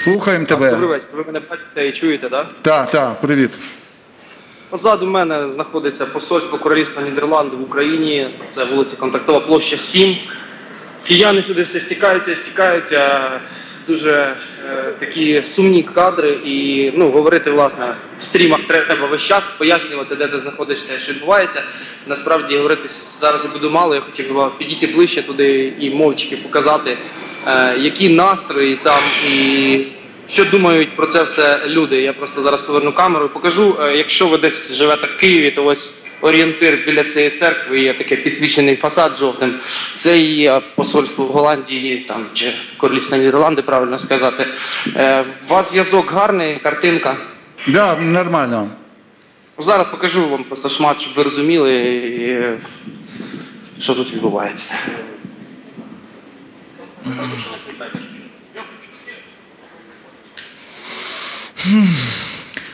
Слухаємо Добрий тебе. вечір. Ви мене бачите і чуєте, так? Так, так, привіт. Позаду мене знаходиться посольство Королівства Нідерланди в Україні. Це вулиця Контактова площа 7. Кияни сюди все стікаються, стікаються. Дуже е, такі сумні кадри. І ну, говорити, власне, стрімах треба весь час, пояснювати, де ти знаходишся, що відбувається. Насправді говорити зараз буду мало. Я хотів би підійти ближче туди і мовчки показати, е, які настрої там і що думають про це все люди? Я просто зараз поверну камеру і покажу. Е, Якщо ви десь живете в Києві, то ось орієнтир біля цієї церкви є такий підсвічений фасад жовтим. Це е, посольство в Голландії, там чи Королівство Нідерланди, правильно сказати. Е, У вас зв'язок гарний, картинка. Да, нормально. Зараз покажу вам просто шмат, щоб ви розуміли, е, що тут відбувається.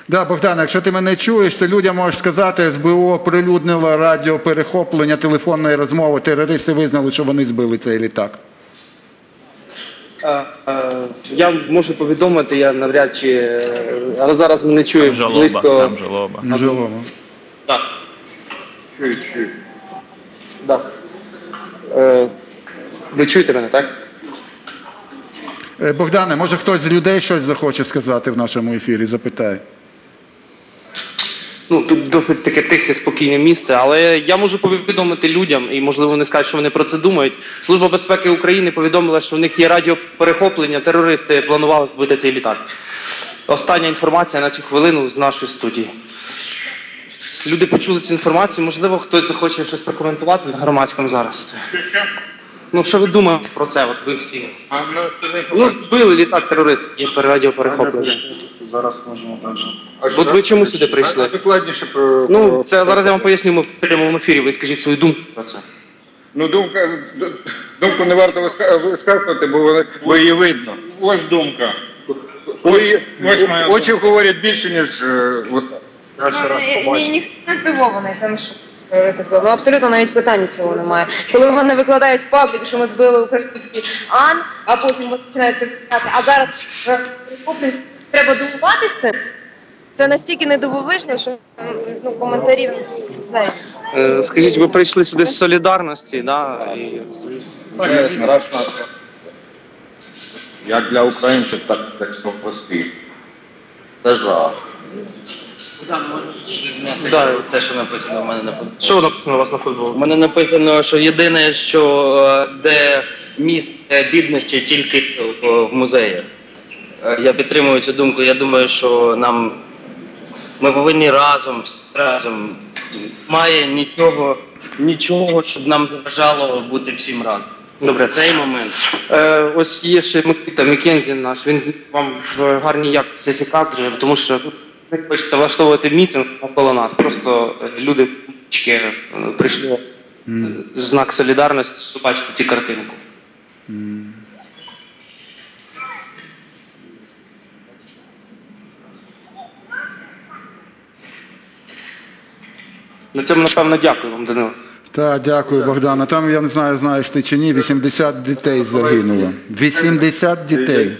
Да, Богдан, якщо ти мене чуєш, то людям можеш сказати, СБУ оприлюднило радіоперехоплення телефонної розмови. Терористи визнали, що вони збили цей літак. Я можу повідомити, я навряд чи, е, але зараз мене чує Там жалоба, близько. там жалоба. Можливо. Так. Да. Е, ви чуєте мене, так? Е, Богдане, може хтось з людей щось захоче сказати в нашому ефірі? Запитай. Ну, тут досить таке тихе, спокійне місце, але я можу повідомити людям, і можливо вони скажуть, що вони про це думають. Служба безпеки України повідомила, що в них є радіоперехоплення, терористи планували вбити цей літак. Остання інформація на цю хвилину з нашої студії. Люди почули цю інформацію, можливо, хтось захоче щось прокоментувати на громадському зараз. Ну, що ви думаєте про це? От ви всі. Ну, збили літак терористів, є радіоперехоплення. Зараз можемо далі. От ви чому сюди прийшли? Докладніше про Ну, це зараз я вам поясню ми в прямому ефірі. Ви скажіть свою думку про це. Ну, думка, думку не варто виска- вискакувати, бо, вони, бо її видно. Ось думка. Бо її, Ось моя очі говорять більше, ніж е, вуста. Ну, ні, ні, ніхто не здивований тим, що терористи збили. Ну абсолютно навіть питання цього немає. Коли вони викладають в паблік, що ми збили український ан, а потім вони починають це питати, а зараз е, треба дивуватися. Це настільки недивовижно, що ну, коментарів це. Е, Скажіть, ви прийшли сюди з солідарності, да? І... Це страшно. Як для українців, так і для всього простих. Це жах. Да. Те, що написано в мене на футболі. Що написано у вас на У мене написано, що єдине, що е, де місце бідності тільки е, в музеї. Е, Я підтримую цю думку. Я думаю, що нам ми повинні разом, разом. Має нічого, нічого, щоб нам заважало бути всім разом. Добре. Цей момент. Е, ось є ще Микита Мікензі наш, він вам в гарній якості ці кадри, тому що не хочеться влаштовувати мітинг навколо нас. Просто е, люди е, прийшли в знак солідарності, щоб бачити ці картинки. На цьому, напевно, дякую вам, Данило. Так, дякую, Богдана. Там, я не знаю, знаєш ти чи ні, 80 дітей загинуло. 80 дітей.